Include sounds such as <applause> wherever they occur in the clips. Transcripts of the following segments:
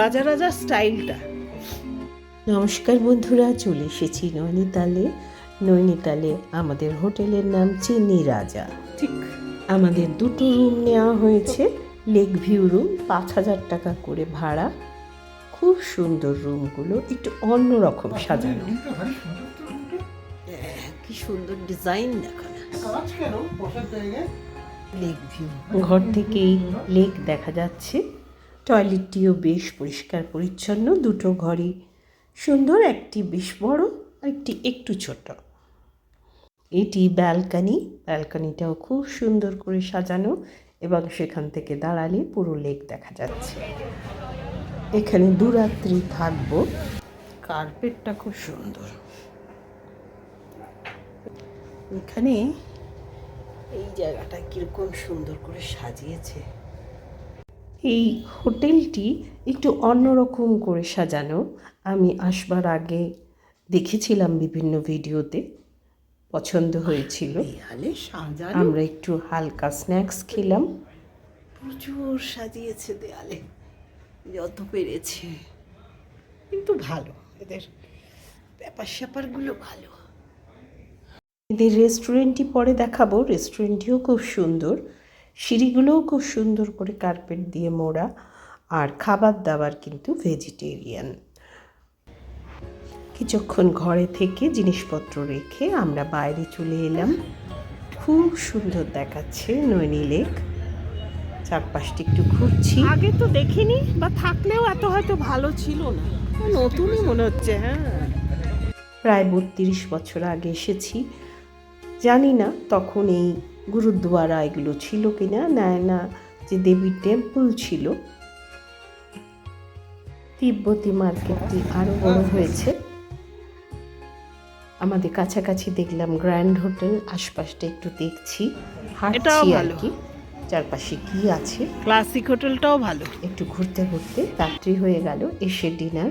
রাজা রাজা স্টাইলটা। নমস্কার বন্ধুরা চলে এসেছি নৈনিতালে। নৈনিতালে আমাদের হোটেলের নাম চিনি রাজা। ঠিক। আমাদের দুটো রুম নেওয়া হয়েছে। লেক ভিউ রুম পাঁচ হাজার টাকা করে ভাড়া। খুব সুন্দর রুমগুলো একটু অন্যরকম সাজানো। কি সুন্দর ডিজাইন দেখো লেক ভিউ ঘর থেকেই লেক দেখা যাচ্ছে। টয়লেটটিও বেশ পরিষ্কার পরিচ্ছন্ন দুটো ঘরই সুন্দর একটি বেশ বড় আর একটি একটু ছোট। এটি ব্যালকানি। ব্যালকানিটাও খুব সুন্দর করে সাজানো এবং সেখান থেকে দাঁড়ালে পুরো লেক দেখা যাচ্ছে। এখানে দুরাত্রি থাকব। কার্পেটটা খুব সুন্দর। এখানে এই জায়গাটা কীরকম সুন্দর করে সাজিয়েছে। এই হোটেলটি একটু অন্যরকম করে সাজানো। আমি আসবার আগে দেখেছিলাম বিভিন্ন ভিডিওতে পছন্দ হয়েছিল। আমরা একটু হালকা স্ন্যাক্স খেলাম। প্রচুর সাজিয়েছে দেয়ালে যত পেরেছে। কিন্তু ভালো এদের ব্যাপার স্যাপারগুলো ভালো। এদের রেস্টুরেন্টটি পরে দেখাবো। রেস্টুরেন্টটিও খুব সুন্দর। সিঁড়িগুলোও খুব সুন্দর করে কার্পেট দিয়ে মোড়া আর খাবার দাবার কিন্তু ভেজিটেরিয়ান কিছুক্ষণ ঘরে থেকে জিনিসপত্র রেখে আমরা বাইরে চলে এলাম। খুব সুন্দর দেখাচ্ছে নৈনি লেক। চারপাশটি একটু ঘুরছি। আগে তো দেখিনি বা থাকলেও এত হয়তো ভালো ছিল না। নতুনই মনে হচ্ছে হ্যাঁ। প্রায় বত্রিশ বছর আগে এসেছি। জানি না তখন এই গুরুদ্বারা এগুলো ছিল কিনা নেয় না যে দেবীর টেম্পল ছিল। তিব্বতী মার্কেটটি আরও বড় হয়েছে। আমাদের কাছাকাছি দেখলাম গ্র্যান্ড হোটেল আশপাশটা একটু দেখছি হাঁটছি আর। কি। চারপাশে কি আছে? ক্লাসিক হোটেলটাও ভালো। একটু ঘুরতে ঘুরতে রাত্রি হয়ে গেল এসে ডিনার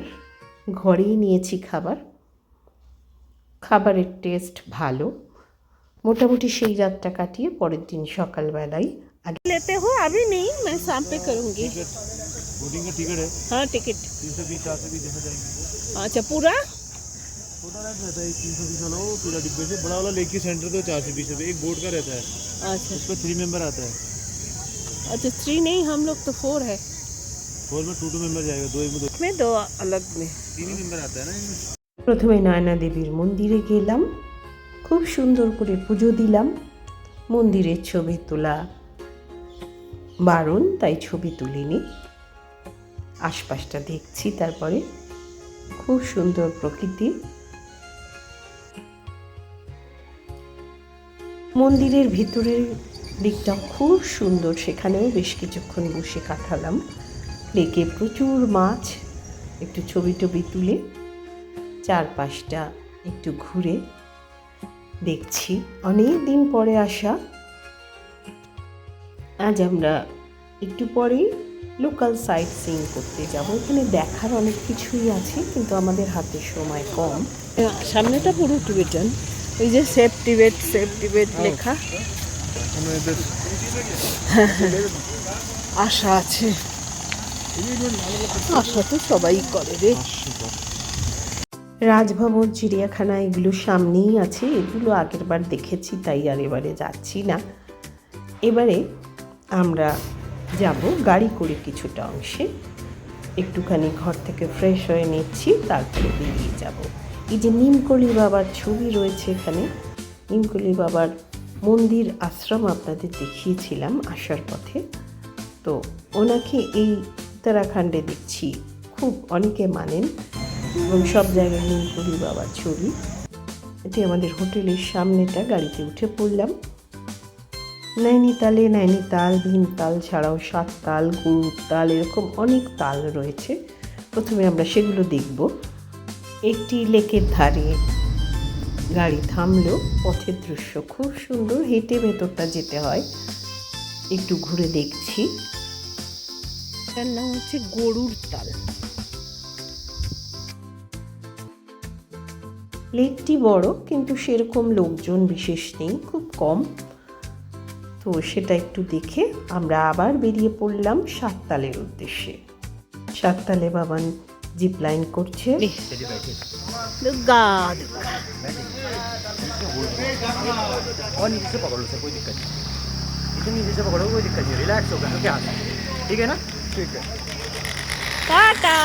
ঘরেই নিয়েছি খাবার। খাবারের টেস্ট ভালো। মোটামুটি সেই রাতটা কাটিয়ে পরের দিন সকালবেলায় আগে लेते हो अभी नहीं मैं शाम पे करूँगी बोटिंग का टिकट है हाँ टिकट तीन सौ बीस चार सौ बीस जैसा जाएंगे अच्छा पूरा छोटा रेट रहता है तीन सौ बीस वाला वो पूरा डिब्बे से बड़ा वाला लेक के सेंटर तो चार सौ बीस रुपये एक बोट का रहता है अच्छा उस पर थ्री मेंबर आता है अच्छा थ्री नहीं हम लोग तो फोर है फोर में टू टू मेंबर जाएगा दो एक में दो में दो अलग में तीन ही मेंबर आता है ना इनमें প্রথমে নয়না দেবীর মন্দিরে গেলাম খুব সুন্দর করে পুজো দিলাম। মন্দিরের ছবি তোলা বারণ, তাই ছবি তুলিনি। আশপাশটা দেখছি, তারপরে খুব সুন্দর প্রকৃতি। মন্দিরের ভিতরের দিকটা খুব সুন্দর, সেখানেও বেশ কিছুক্ষণ বসে কাটালাম। লেকে প্রচুর মাছ, একটু ছবি টবি তুলে, চারপাশটা একটু ঘুরে দেখছি অনেক দিন পরে আসা। আজ আমরা একটু পরেই লোকাল সাইট সিং করতে যাব। এখানে দেখার অনেক কিছুই আছে কিন্তু আমাদের হাতে সময় কম। সামনেটা পুরো টিবেটান ওই যে সেফ টিবেট সেফ টিবেট লেখা। আশা আছে। আশা তো সবাই করে রে। রাজভবন, চিড়িয়াখানা, এগুলো সামনেই আছে। এগুলো আগের বার দেখেছি, তাই আর এবারে যাচ্ছি না। এবারে আমরা যাব গাড়ি করে কিছুটা অংশে। একটুখানি ঘর থেকে ফ্রেশ হয়ে নিচ্ছি, তারপরে বেরিয়ে যাব। এই যে নিমকলি বাবার ছবি রয়েছে এখানে, নিমকলি বাবার মন্দির আশ্রম আপনাদের দেখিয়েছিলাম আসার পথে। তো ওনাকে এই উত্তরাখণ্ডে দেখছি, খুব অনেকে মানেন। এবং সব জায়গায় নীলকুড়ি বাবার ছবি। এটি আমাদের হোটেলের সামনেটা, গাড়িতে উঠে পড়লাম। নৈনিতালে নৈনিতাল, ভীমতাল ছাড়াও সাত তাল সাততাল তাল এরকম অনেক তাল রয়েছে। প্রথমে আমরা সেগুলো দেখব। একটি লেকের ধারে গাড়ি থামলো, পথের দৃশ্য খুব সুন্দর, হেঁটে ভেতরটা যেতে হয়। একটু ঘুরে দেখছি। তার নাম হচ্ছে গরুর তাল। লেকটি বড় কিন্তু সেরকম লোকজন বিশেষ নেই খুব কম। তো সেটা একটু দেখে আমরা আবার বেরিয়ে পড়লাম সাততালের উদ্দেশ্যে। সাততালে বাবান জিপ লাইন করছে। টাটা।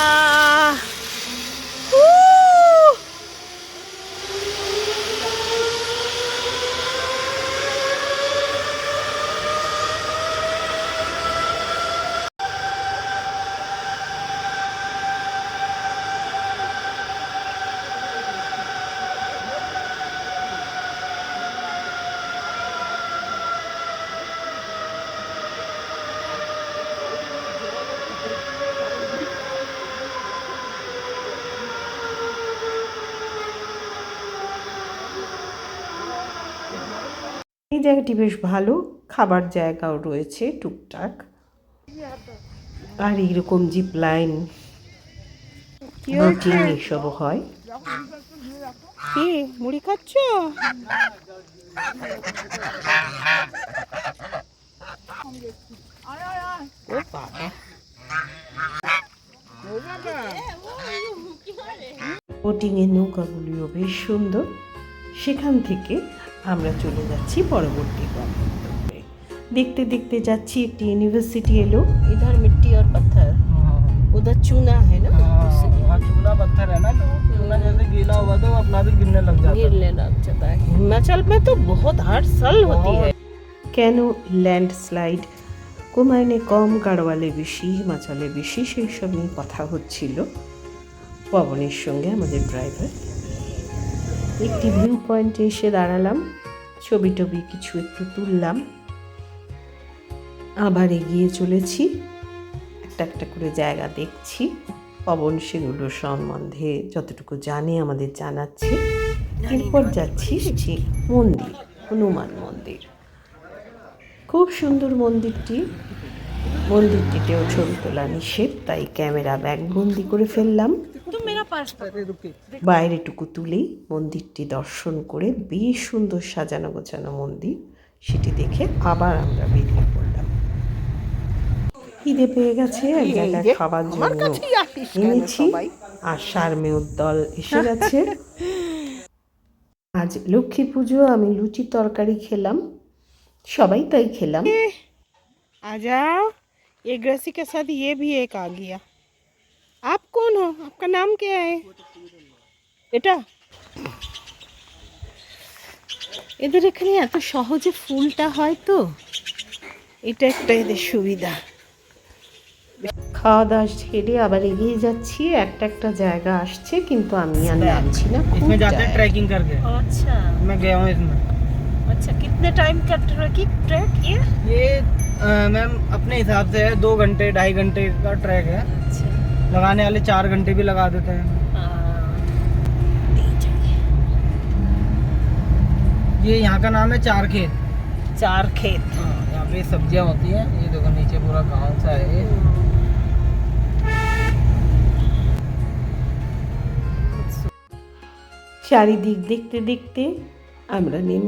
জায়গাটি বেশ ভালো খাবার জায়গাও রয়েছে টুকটাক। আর এইরকম জিপ লাইন বোটিং এসবও হয়। কি মুড়ি খাচ্ছ? ও বাবা। বোটিংয়ের নৌকাগুলিও বেশ সুন্দর। সেখান থেকে আমরা চলে যাচ্ছি পরবর্তী গন্তব্যে দেখতে দেখতে যাচ্ছি একটি ইউনিভার্সিটি এলো इधर मिट्टी और पत्थर उधर चूना है ना वहाँ चूना पत्थर है ना तो वो चूना जैसे गीला हुआ तो वो अपना भी गिरने लग जाता गिर लेना जाता है हिमाचल में तो बहुत हर साल होती है কেন ল্যান্ডস্লাইড কুমায়নে কম গাড়ওয়ালে বেশি হিমাচলে বেশি সেই সব নিয়ে কথা হচ্ছিল পবনের সঙ্গে আমাদের ড্রাইভার একটি ভিউ পয়েন্টে এসে দাঁড়ালাম। ছবি টবি কিছু একটু তুললাম। আবার এগিয়ে চলেছি। একটা একটা করে জায়গা দেখছি। পবন সেগুলো সম্বন্ধে যতটুকু জানে আমাদের জানাচ্ছে। এরপর যাচ্ছি একটি মন্দির, হনুমান মন্দির। খুব সুন্দর মন্দিরটি। মন্দিরটিতেও ছবি তোলা নিষেধ, তাই ক্যামেরা ব্যাগ বন্দি করে ফেললাম। বাইরেটুকু তুলেই মন্দিরটি দর্শন করে বেশ সুন্দর সাজানো গোছানো মন্দির সেটি দেখে আবার আমরা বেরিয়ে পড়লাম। পেয়ে গেছে এক জায়গায় খাবার জন্য এনেছি আর দল এসে গেছে। আজ লক্ষ্মী পুজো আমি লুচি তরকারি খেলাম। সবাই তাই খেলাম। আজা এগ্রাসি কে সাথ ইয়ে ভি এক আ গিয়া। आप कौन हो आपका नाम क्या है এটা এদের এখানে এত সহজে ফুলটা হয় তো এটা একটা এদের সুবিধা খাওয়া দাওয়া সেরে আবার এগিয়ে যাচ্ছি একটা একটা জায়গা আসছে কিন্তু আমি আর নামছি না খুব इसमें जाते हैं জায়গা। ट्रैकिंग करके अच्छा मैं गया हूँ इसमें अच्छा कितने टाइम का ट्रैकिंग ट्रैक ये ये अ, मैम अपने हिसाब से है दो घंटे ढाई घंटे का ट्रैक है अच्छा लगाने वाले चार घंटे भी लगा देते हैं ये यहाँ का नाम है चार खेत चार खेत हाँ यहाँ पे सब्जियाँ होती हैं ये देखो नीचे पूरा गाँव सा है ये চারিদিক দেখতে দেখতে আমরা নেম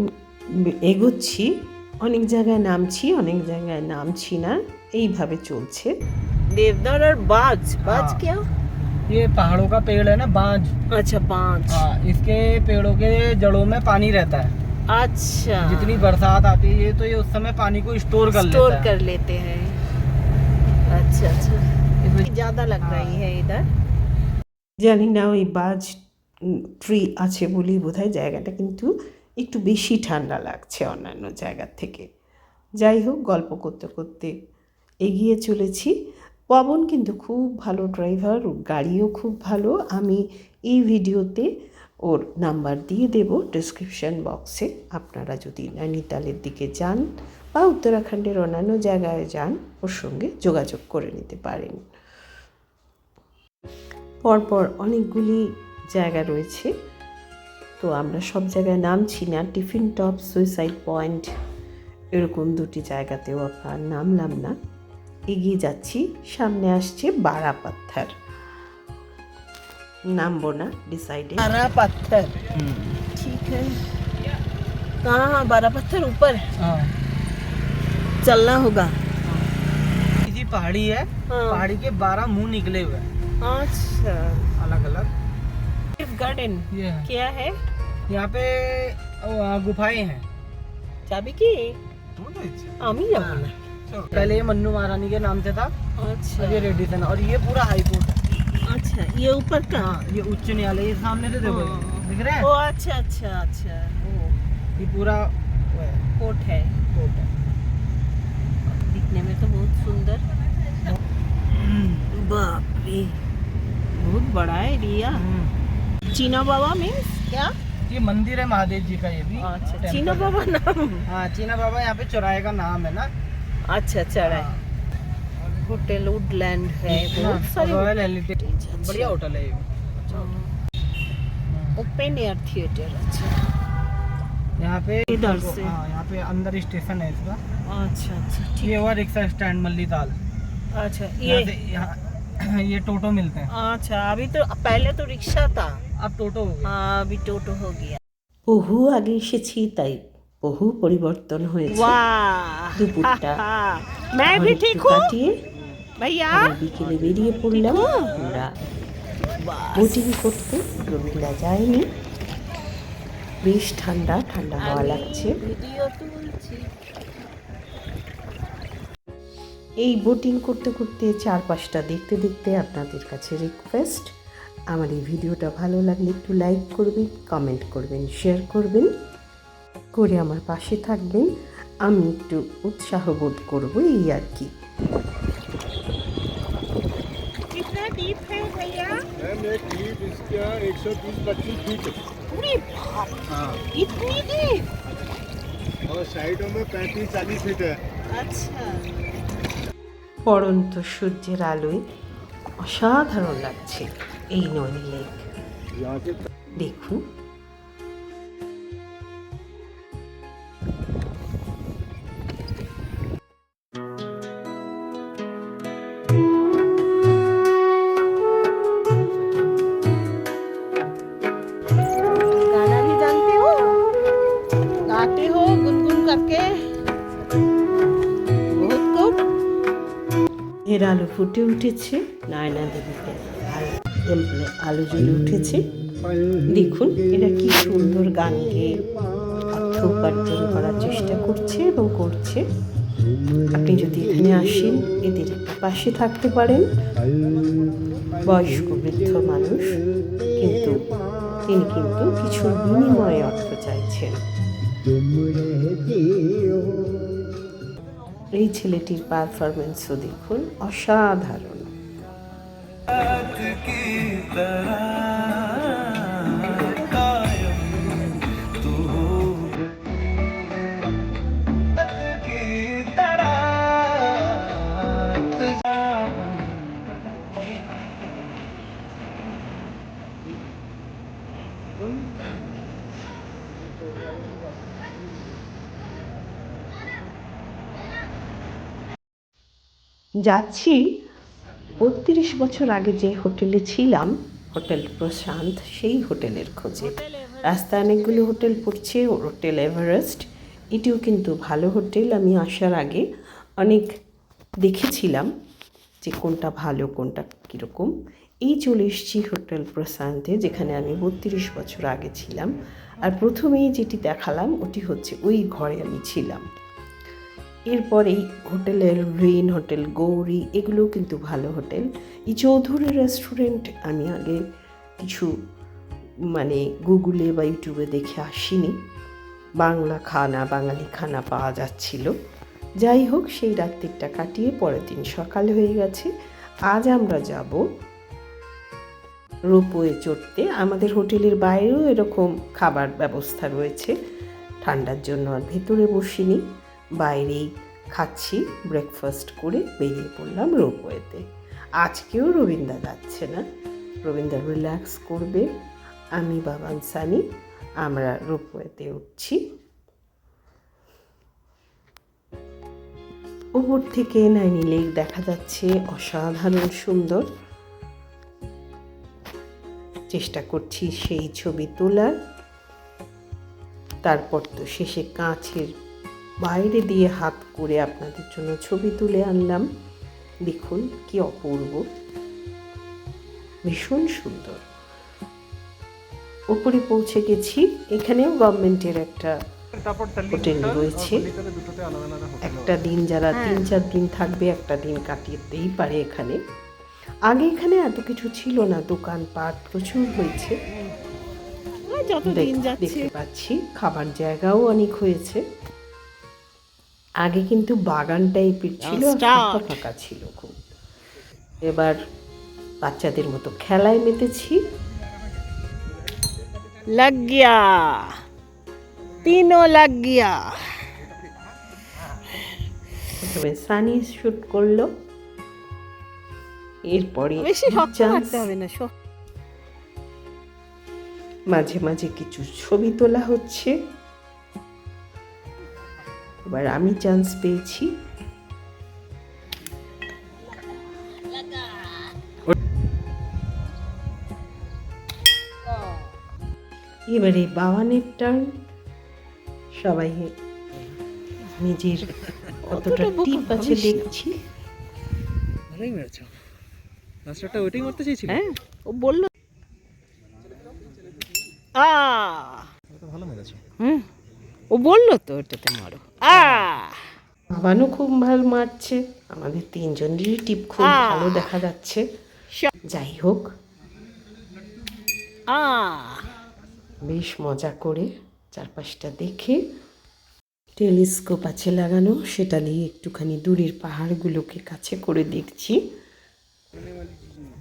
এগোচ্ছি অনেক জায়গায় নামছি অনেক জায়গায় নামছি না এইভাবে চলছে देवदार और बाज बाज हाँ। क्या ये पहाड़ों का पेड़ है ना बांज अच्छा पांच हाँ इसके पेड़ों के जड़ों में पानी रहता है अच्छा जितनी बरसात आती है ये तो ये उस समय पानी को स्टोर कर स्टोर लेता है कर लेते हैं अच्छा अच्छा इसमें- ज्यादा लग रही है इधर জানি না ওই বাজ ট্রি আছে বলেই বোধহয় জায়গাটা কিন্তু একটু বেশি ঠান্ডা লাগছে অন্যান্য জায়গার থেকে যাই হোক গল্প করতে করতে এগিয়ে চলেছি পবন কিন্তু খুব ভালো ড্রাইভার, ওর গাড়িও খুব ভালো। আমি এই ভিডিওতে ওর নাম্বার দিয়ে দেব ডিসক্রিপশন বক্সে আপনারা যদি নৈনিতালের দিকে যান বা উত্তরাখণ্ডের অন্যান্য জায়গায় যান, ওর সঙ্গে যোগাযোগ করে নিতে পারেন। পরপর অনেকগুলি জায়গা রয়েছে। তো আমরা সব জায়গায় নামছি না। টিফিন টপ, সুইসাইড পয়েন্ট, এরকম দুটি জায়গাতেও আপনার নামলাম না। এগিয়ে যাচ্ছি সামনে আসছে বাড়া পাত্থার নামবো না ডিসাইডে हरा पत्थर ठीक है कहाँ हरा पत्थर ऊपर हाँ चलना होगा इसी पहाड़ी है हाँ। पहाड़ी के बारह मुंह निकले हुए हैं अच्छा अलग अलग गार्डन ये है क्या है यहाँ पे अ, गुफाएं हैं चाबी की আমি যাবো না पहले ये मन्नू महारानी के नाम से था अच्छा। ये रेडिसन और ये पूरा हाई कोर्ट है। अच्छा ये ऊपर का? हाँ ये उच्च न्यायालय ये सामने से देखो हाँ। दिख रहा ओ अच्छा अच्छा अच्छा। ये पूरा वो है। कोर्ट है। दिखने में तो बहुत सुंदर। बाप रे बहुत बड़ा है एरिया हम्म। चीना बाबा मीन्स क्या? ये मंदिर है महादेव जी का ये भी। अच्छा चीना बाबा नाम। हाँ चीना बाबा यहाँ पे चौराहे का नाम है ना। अच्छा चढ़ा हाँ। होटल वुडलैंड है बहुत सारे रॉयल हेरिटेज अच्छा। बढ़िया होटल है ये ओपन एयर थिएटर अच्छा यहाँ पे इधर से। हाँ यहाँ पे अंदर स्टेशन है इसका अच्छा अच्छा ठीक ये हुआ रिक्शा स्टैंड मल्ली ताल अच्छा यहाँ ये से यहाँ <coughs> ये टोटो मिलते हैं अच्छा अभी तो पहले तो रिक्शा था अब टोटो हो गया हाँ अभी टोटो हो गया বহু আগে এসেছি তাই বহু পরিবর্তন হয়েছে। বিকেলে বেরিয়ে পড়লাম। আমরা বোটিং করতে। রবীন্দ্রা যায়নি। বেশ ঠান্ডা ঠান্ডা হাওয়া লাগছে। এই বোটিং করতে করতে চারপাশটা দেখতে দেখতে আপনাদের কাছে রিকোয়েস্ট আমার এই ভিডিওটা ভালো লাগলে একটু লাইক করবেন কমেন্ট করবেন শেয়ার করবেন। করে আমার পাশে থাকবেন আমি একটু উৎসাহ বোধ করবো এই আর কি कितना डीप है भैया डीप इसका एक सौ तीस पच्चीस फीट है अरे बाप हाँ इतनी डीप और साइडों में पैंतीस चालीस फीट है अच्छा পরন্ত সূর্যের আলোয় অসাধারণ লাগছে এই নয়নি লেক यहाँ से দেখুন ফুটে উঠেছে। নয়না দেবীতে আর আলো জ্বলে উঠেছে। দেখুন এরা কি সুন্দর গান গেয়ে উপার্জন করার চেষ্টা করছে এবং করছে। আপনি যদি এখানে আসেন, এদের পাশে থাকতে পারেন। বয়স্ক বৃদ্ধ মানুষ, কিন্তু তিনি কিন্তু কিছু বিনিময়ে অর্থ চাইছেন। এই ছেলেটির পারফরমেন্সও দেখুন অসাধারণ। যাচ্ছি। বত্রিশ বছর আগে যে হোটেলে ছিলাম, হোটেল প্রশান্ত, সেই হোটেলের খোঁজে। রাস্তায় অনেকগুলো হোটেল পড়ছে হোটেল এভারেস্ট। এটিও কিন্তু ভালো হোটেল, আমি আসার আগে অনেক দেখেছিলাম যে কোনটা ভালো, কোনটা কীরকম। এই চলে এসেছি হোটেল প্রশান্তে, যেখানে আমি বত্রিশ বছর আগে ছিলাম। আর প্রথমেই যেটি দেখালাম, ওটি হচ্ছে ওই ঘরে আমি ছিলাম। এরপরেই হোটেলের রেইন হোটেল, গৌরী, এগুলোও কিন্তু ভালো হোটেল। এই চৌধুরী রেস্টুরেন্ট আমি আগে কিছু মানে গুগলে বা ইউটিউবে দেখে আসিনি। বাংলা খানা, বাঙালি খানা পাওয়া যাচ্ছিল। যাই হোক, সেই রাত্রিটা কাটিয়ে পরের দিন সকাল হয়ে গেছে। আজ আমরা যাব রোপওয়ে চড়তে। আমাদের হোটেলের বাইরেও এরকম খাবার ব্যবস্থা রয়েছে। ঠান্ডার জন্য আর ভেতরে বসিনি। বাইরেই খাচ্ছি ব্রেকফাস্ট করে বেরিয়ে পড়লাম রোপওয়েতে। আজকেও রবীন্দা যাচ্ছে না। রবীন্দা রিল্যাক্স করবে। আমি, বাবান, সানি, আমরা রোপওয়েতে উঠছি। উপর থেকে নাইনি লেক দেখা যাচ্ছে, অসাধারণ সুন্দর। চেষ্টা করছি সেই ছবি তোলার। তারপর তো শেষে কাঁচের বাইরে দিয়ে হাত করে আপনাদের জন্য ছবি তুলে আনলাম। দেখুন কি অপূর্ব। ভীষণ সুন্দর। উপরে পৌঁছে গেছি। এখানেও গভর্নমেন্টের একটা হোটেল রয়েছে। একটা দিন যারা তিন চার দিন থাকবে একটা দিন কাটিয়েতেই পারে এখানে। আগে এখানে এত কিছু ছিল না দোকানপাট প্রচুর হয়েছে। যাচ্ছে। দেখতে পাচ্ছি খাবার জায়গাও অনেক হয়েছে। আগে কিন্তু বাগান টাইপের ছিল ফাঁকা ছিল খুব। এবার বাচ্চাদের মতো খেলায় মেতেছি। লাগ গিয়া তিনও লাগ গিয়া প্রথমে সানি শুট করল। এরপরে মাঝে মাঝে কিছু ছবি তোলা হচ্ছে। এবার আমি চান্স পেয়েছি। এবারে বাবানের টার্ন সবাই নিজের কতটা বোকা টিপ আছে। দেখছি। ভালোই মেরেছ। লাস্টারটা ওইটাই মারতে চেয়েছিল? হ্যাঁ ও বলল। আ ভালো মেরেছ। হুম ও বলল তো ওটাতে মারো। আ বাবানু খুব ভালো মারছে। আমাদের তিনজনেরই টিপ খুব ভালো দেখা যাচ্ছে। যাই হোক। বেশ মজা করে চারপাশটা দেখে টেলিস্কোপ আছে লাগানো। সেটা দিয়ে একটুখানি দূরের পাহাড়গুলোকে কাছে করে দেখছি।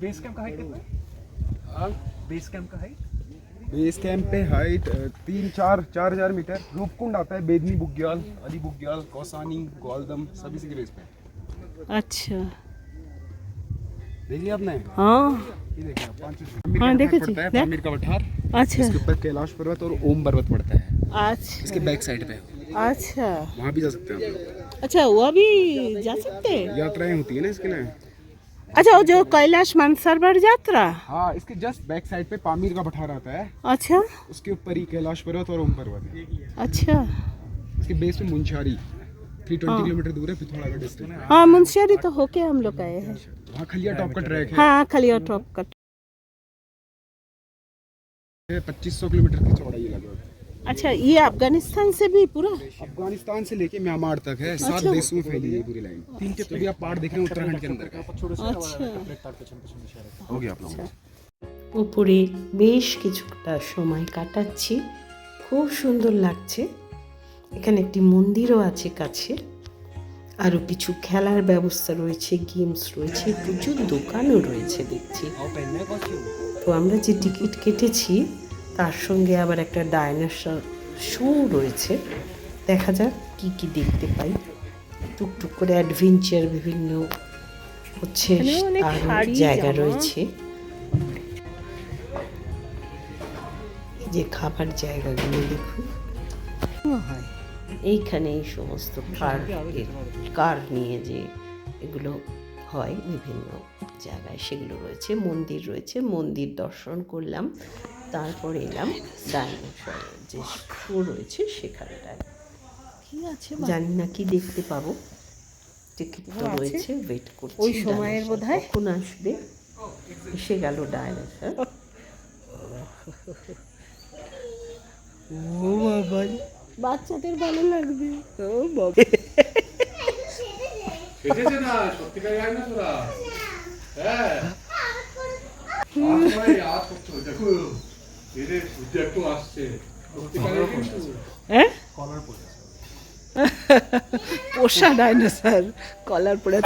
বেস ক্যাম্প হ্যাঁ? বেস ক্যাম্প बेस कैंप पे हाइट तीन चार चार हज़ार मीटर। रूपकुंड आता है बेदनी बुग्याल अली बुग्याल कौसानी गोलदम सभी इसी के बेस पे। अच्छा। देखिए आपने? हाँ। ये देखिए आप हाँ, देखे पड़ता है पामीर का पठार। अच्छा। इसके ऊपर कैलाश पर्वत और ओम पर्वत पड़ता है। अच्छा। इसके बैक साइड पे। अच्छा। वहाँ भी जा सकते हैं अच्छा वो भी जा सकते हैं। यात्राएँ होती है ना इसके लिए? अच्छा वो जो कैलाश मानसरोवर यात्रा? हाँ इसके जस्ट बैक साइड पे पामीर का पठार आता है। अच्छा। उसके ऊपर ही कैलाश पर्वत और ओम पर्वत है। अच्छा। इसके बेस पे मुंशारी। थ्री ट्वेंटी किलोमीटर दूर है पिथौरा का डिस्ट्रिक्ट हाँ मुंशियारी तो होके हम लोग आए हैं। वहाँ खलिया टॉप का ट्रैक है। हाँ खलिया टॉप का पच्चीस सौ किलोमीटर की चौड़ाई है। अच्छा ये अफगानिस्तान से भी पूरा अफगानिस्तान से लेके म्यांमार तक है सात देशों में फैली है ये पूरी लाइन तीन के तभी आप पहाड़ देख रहे हैं उत्तराखंड के अंदर का अच्छा हो गया आप लोगों का উপরে বেশ কিছুটা সময় কাটাচ্ছি খুব সুন্দর লাগছে এখানে একটি মন্দিরও আছে কাছে আরও কিছু খেলার ব্যবস্থা রয়েছে গেমস রয়েছে প্রচুর দোকানও রয়েছে দেখছি তো আমরা যে টিকিট কেটেছি তার সঙ্গে আবার একটা ডাইনোসর শো রয়েছে। দেখা যাক কি কি দেখতে পাই। টুকটুক করে অ্যাডভেঞ্চার বিভিন্ন হচ্ছে জায়গা রয়েছে। এই যে খাবার জায়গাগুলো দেখুন। হয় এইখানে এই সমস্ত কার কার নিয়ে যে এগুলো হয় বিভিন্ন জায়গায় সেগুলো রয়েছে। মন্দির রয়েছে। মন্দির দর্শন করলাম। তারপর এলাম ডাইনোসরের যে শো রয়েছে সেখানটায় কি আছে জানি না কি দেখতে পাবো। টিকিট তো রয়েছে ওয়েট করছি ওই সময়ের ডাইনোসর। বোধহয়। কখন আসবে? এসে গেল ডাইনোসর। ও বাবা। বাচ্চাদের ভালো লাগবে। ও বাবা। হ্যাঁ। পোষা ডাইনোসর কলার পড়ে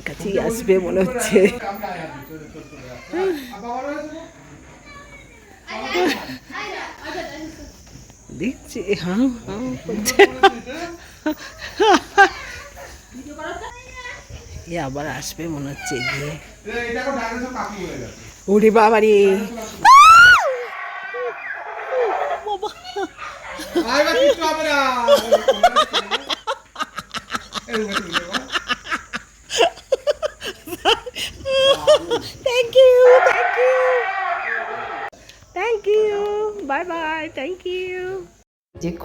আমার কাছেই আসবে মনে হচ্ছে। দেখছি হ্যাঁ হ্যাঁ করছে এ আবার আসবে মনে হচ্ছে গিয়ে ওরে বাবারে। থ্যাংক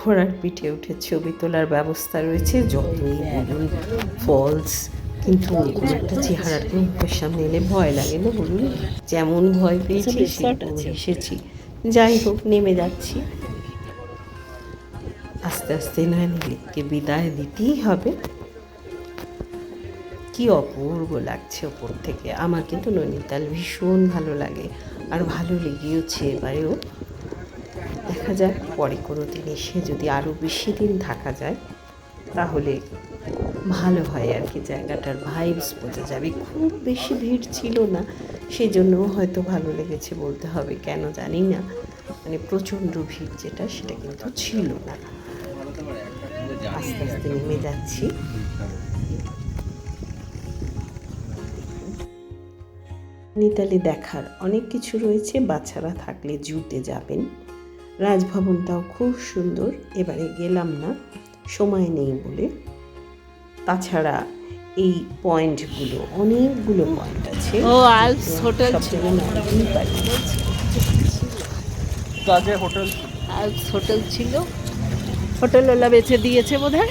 ঘোড়ার পিঠে উঠে ছবি তোলার ব্যবস্থা রয়েছে যতই বলুন ফলস কিন্তু ওরকম একটা চেহারার মুখের সামনে এলে ভয় লাগে না বলুন? যেমন ভয় পেয়েছি সেরকম এসেছি। যাই হোক নেমে যাচ্ছি। আস্তে আস্তে নয় নীলিপকে বিদায় দিতেই হবে। কি অপূর্ব লাগছে ওপর থেকে। আমার কিন্তু নৈনিতাল ভীষণ ভালো লাগে। আর ভালো লেগেওছে এবারেও। দেখা যাক, পরে কোনো দিন এসে যদি আরও বেশি দিন থাকা যায়, তাহলে ভালো হয় আর কি জায়গাটার ভাইবস বোঝা যাবে। খুব বেশি ভিড় ছিল না সেই জন্য হয়তো ভালো লেগেছে বলতে হবে, কেন জানি না। মানে প্রচণ্ড ভিড় যেটা, সেটা কিন্তু ছিল না। আস্তে আস্তে নেমে যাচ্ছি। নিতালি দেখার অনেক কিছু রয়েছে, বাচ্চারা থাকলে জুতে যাবেন। রাজভবনটাও খুব সুন্দর এবারে গেলাম না সময় নেই বলে। তাছাড়া এই পয়েন্টগুলো অনেকগুলো পয়েন্ট আছে। ও আলপস হোটেল ছিল। কাজে হোটেল আলপস হোটেল ছিল। হোটেল ওলা বেছে দিয়েছে বোধ হয়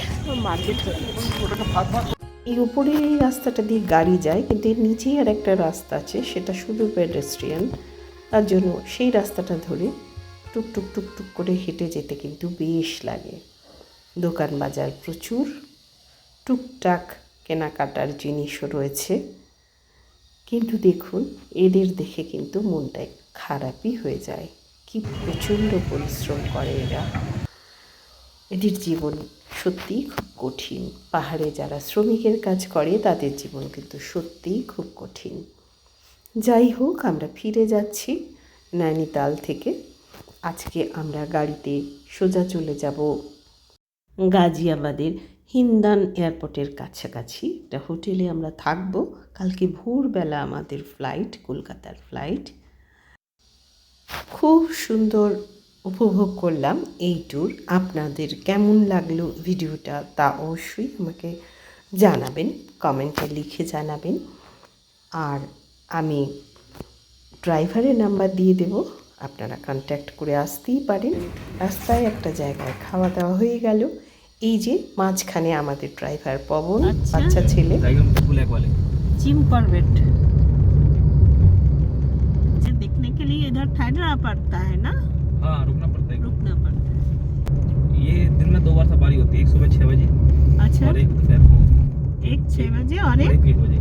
এই উপরে এই রাস্তাটা দিয়ে গাড়ি যায় কিন্তু এর নিচেই আর একটা রাস্তা আছে সেটা শুধু পেডেস্ট্রিয়ান তার জন্য সেই রাস্তাটা ধরে টুকটুক টুক করে হেঁটে যেতে কিন্তু বেশ লাগে। দোকান বাজার প্রচুর। টুকটাক কেনাকাটার জিনিসও রয়েছে। কিন্তু দেখুন, এদের দেখে কিন্তু মনটা খারাপই হয়ে যায়। কি প্রচণ্ড পরিশ্রম করে এরা। এদের জীবন সত্যিই খুব কঠিন। পাহাড়ে যারা শ্রমিকের কাজ করে, তাদের জীবন কিন্তু সত্যিই খুব কঠিন। যাই হোক, আমরা ফিরে যাচ্ছি নৈনিতাল থেকে। আজকে আমরা গাড়িতে সোজা চলে যাব। গাজিয়াবাদের হিন্দান এয়ারপোর্টের কাছাকাছি। একটা হোটেলে আমরা থাকব। কালকে ভোরবেলা আমাদের ফ্লাইট কলকাতার ফ্লাইট খুব সুন্দর উপভোগ করলাম এই ট্যুর আপনাদের কেমন লাগল ভিডিওটা তা অবশ্যই আমাকে জানাবেন কমেন্টে লিখে জানাবেন। আর আমি ড্রাইভারের নাম্বার দিয়ে দেব। আপনারা কন্ট্যাক্ট করে আসতেই পারেন রাস্তায় একটা জায়গায় খাওয়া দাওয়া হয়ে গেল এই যে মাঝখানে আমাদের ড্রাইভার পবন বাচ্চা ছেলে ब्लैक वाले जिम कॉर्बेट मुझे देखने के लिए इधर ठहरना पड़ता है ना हाँ रुकना पड़ता है रुकना पड़ता है ये दिन में दो बार सवारी होती है एक सुबह छः बजे अच्छा और एक दोपहर को एक छः बजे और और एक एक एक बजे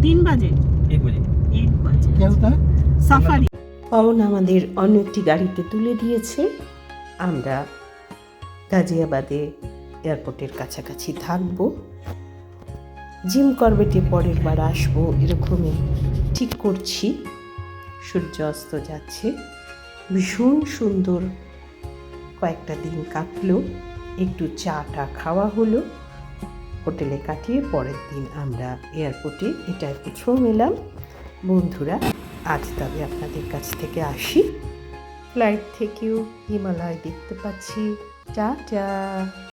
तीन बजे एक बजे एक बजे क्या होता है सफारी পবন আমাদের অন্য একটি গাড়িতে তুলে দিয়েছে। আমরা গাজিয়াবাদে এয়ারপোর্টের কাছাকাছি থাকব। জিম করবেটে পরের বার আসব এরকমই ঠিক করছি। সূর্য অস্ত যাচ্ছে। ভীষণ সুন্দর কয়েকটা দিন কাটলো। একটু চা টা খাওয়া হলো। হোটেলে কাটিয়ে পরের দিন আমরা এয়ারপোর্টে এটাই প্রথম এলাম বন্ধুরা আজ তবে আপনাদের কাছ থেকে আসি। ফ্লাইট থেকেও হিমালয় দেখতে পাচ্ছি। টাটা